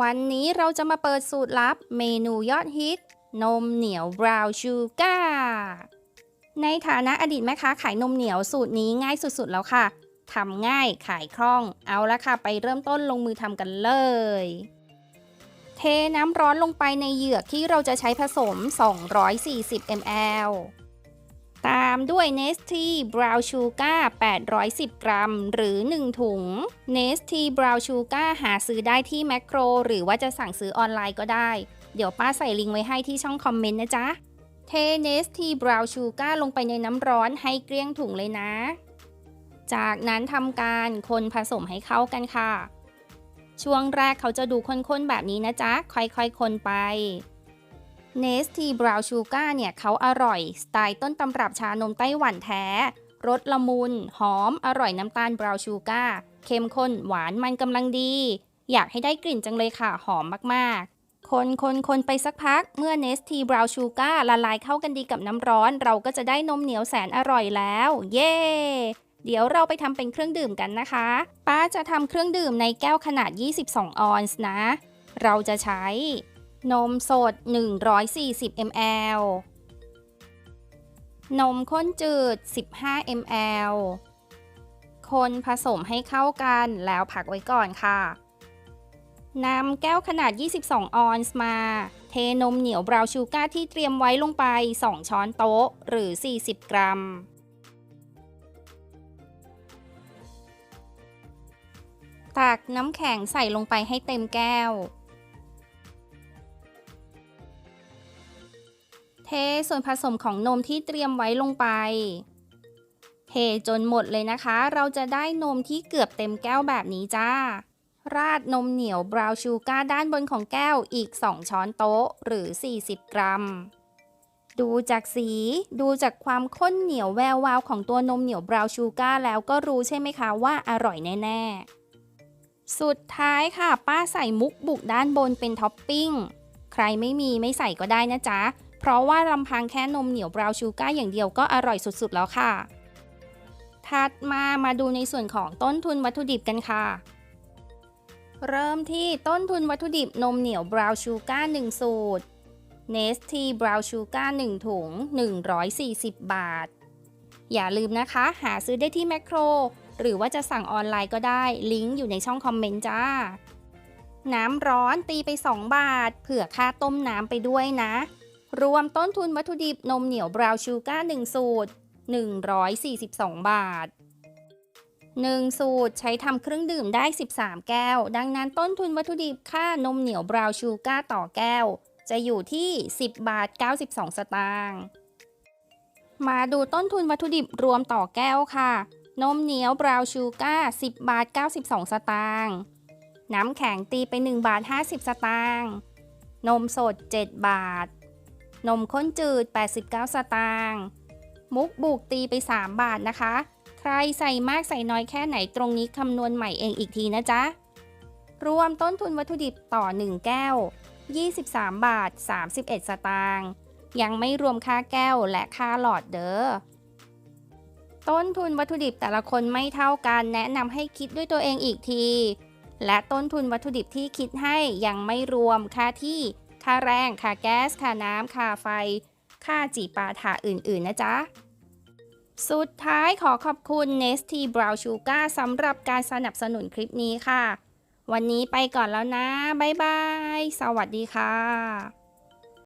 วันนี้เราจะมาเปิดสูตรลับเมนูยอดฮิต นมเหนียวบราวน์ชูการ์ในฐานะอดีตแม่ค้าขายนมเหนียวสูตรนี้ง่ายสุดๆแล้วค่ะทำง่ายขายคล่อง เอาละค่ะ ไปเริ่มต้นลงมือทำกันเลย เทน้ำร้อนลงไปในเหยือกที่เราจะใช้ผสม 240 ml ามด้วย n e s t ี Brown Sugar 810 กรัม หรือ 1 ถุง n e s t ี Brown Sugar หาซื้อได้ที่แมคโคร หรือว่าจะสั่งซื้อออนไลน์ก็ได้ เดี๋ยวป้าใส่ลิงก์ไว้ให้ที่ช่องคอมเมนต์นะจ๊ะ เท n e s t ี Brown Sugar ลงไปในน้ำร้อนให้เกลี้ยงถุงเลยนะ จากนั้นทำการคนผสมให้เข้ากันค่ะ ช่วงแรกเขาจะดูข้นๆแบบนี้นะจ๊ะ ค่อยๆ คนไป เนสทีบราวชูการ์เนี่ยเขาอร่อย สไตล์ต้นตำรับชานมไต้หวันแท้ รสละมุน หอม อร่อยน้ำตาลบราวชูการ์เข้มข้น หวานมันกำลังดี อยากให้ได้กลิ่นจังเลยค่ะ หอมมากๆ คนคนคนไปสักพัก เมื่อเนสทีบราวชูการ์ละลายเข้ากันดีกับน้ำร้อน เราก็จะได้นมเหนียวแสนอร่อยแล้ว เย้เดี๋ยวเราไปทำเป็นเครื่องดื่มกันนะคะ ป้าจะทำเครื่องดื่มในแก้วขนาด 22 ออนซ์นะ เราจะใช้ นมสด 140 ml นมข้นจืด 15 ml คนผสมให้เข้ากันแล้วพักไว้ก่อนค่ะนำแก้วขนาด 22 ออนซ์มา เทนมเหนียวบราวชูการ์ที่เตรียมไว้ลงไป 2 ช้อนโต๊ะ หรือ 40 กรัม ตักน้ำแข็งใส่ลงไปให้เต็มแก้ว เทส่วนผสมของนมที่เตรียมไว้ลงไป เทจนหมดเลยนะคะ เราจะได้นมที่เกือบเต็มแก้วแบบนี้จ้า ราดนมเหนียวบราวน์ชูการ์ด้านบนของแก้วอีก 2 ช้อนโต๊ะหรือ 40 กรัม ดูจากสีดูจากความข้นเหนียวแวววาวของตัวนมเหนียวบราวน์ชูการ์แล้วก็รู้ใช่ไหมคะว่าอร่อยแน่ ๆ สุดท้ายค่ะ ป้าใส่มุกบุกด้านบนเป็นท็อปปิ้ง ใครไม่มีไม่ใส่ก็ได้นะจ๊ะ เพราะว่าลำพังแค่นมเหนียวบราวน์ชูการ์อย่างเดียวก็อร่อยสุดๆแล้วค่ะ ถัดมามาดูในส่วนของต้นทุนวัตถุดิบกันค่ะ เริ่มที่ต้นทุนวัตถุดิบนมเหนียวบราวน์ชูการ์1สูตรเนสทีบราวน์ชูการ์1ถุง 140 บาท อย่าลืมนะคะ หาซื้อได้ที่แมคโคร หรือว่าจะสั่งออนไลน์ก็ได้ ลิงก์อยู่ในช่องคอมเมนต์จ้า น้ำร้อนตีไป 2 บาท เผื่อค่าต้มน้ำไปด้วยนะ รวมต้นทุนวัตถุดิบนมเหนียวบราวน์ชูการ์1สูตร 142 บาท 1 สูตรใช้ทำเครื่องดื่มได้ 13 แก้ว ดังนั้นต้นทุนวัตถุดิบค่านมเหนียวบราวน์ชูการ์ต่อแก้ว จะอยู่ที่ 10 บาท 92 สตางค์มาดูต้นทุนวัตถุดิบรวมต่อแก้วค่ะ นมเหนียวบราวน์ชูการ์10 บาท 92 สตางค์น้ำแข็งตีไป 1 บาท 50 สตางค์นมสด 7 บาท นมข้นจืด 89 สตางค์มุกบุกตีไป 3 บาทนะคะ ใครใส่มากใส่น้อยแค่ไหนตรงนี้คำนวณใหม่เองอีกทีนะจ๊ะ รวมต้นทุนวัตถุดิบต่อ 1 แก้ว 23 บาท 31 สตางค์ยังไม่รวมค่าแก้วและค่าหลอดเด้อต้นทุนวัตถุดิบแต่ละคนไม่เท่ากันแนะนำให้คิดด้วยตัวเองอีกที และต้นทุนวัตถุดิบที่คิดให้ยังไม่รวมค่าที่ ค่าแรงค่าแก๊สค่าน้ำค่าไฟ ค่าจีปาถาอื่น ๆ นะจ๊ะ สุดท้ายขอขอบคุณ Nesty Brown Sugar สำหรับการสนับสนุนคลิปนี้ค่ะ วันนี้ไปก่อนแล้วนะ บ๊ายบาย สวัสดีค่ะ